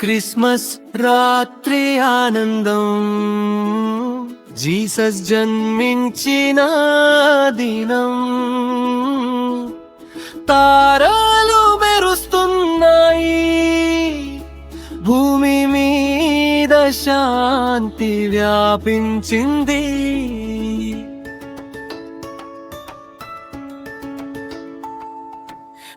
Christmas రాత్రి ఆనందం. Jesus జన్మించిన దినం. తారాలు మెరుస్తున్నాయి. భూమి మీద శాంతి వ్యాపించింది.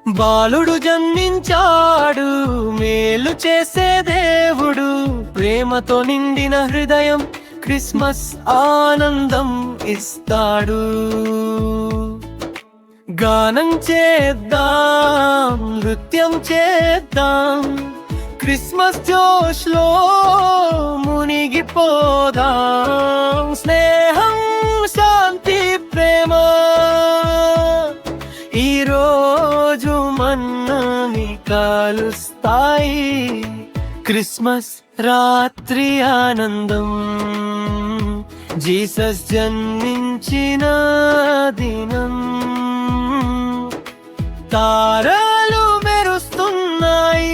బాలుడు జన్మించాడు మేలు చేసే దేవుడు. ప్రేమతో నిండిన హృదయం క్రిస్మస్ ఆనందం ఇస్తాడు. గానం చేద్దాం నృత్యం చేద్దాం క్రిస్మస్ జోష్లో మునిగిపోదాం. మన్నని కాలుస్తాయి. క్రిస్మస్ రాత్రి ఆనందం. జీసస్ జన్మించిన దినం. తారాలు మెరుస్తున్నాయి.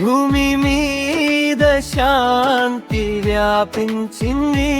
భూమి మీద శాంతి వ్యాపించింది.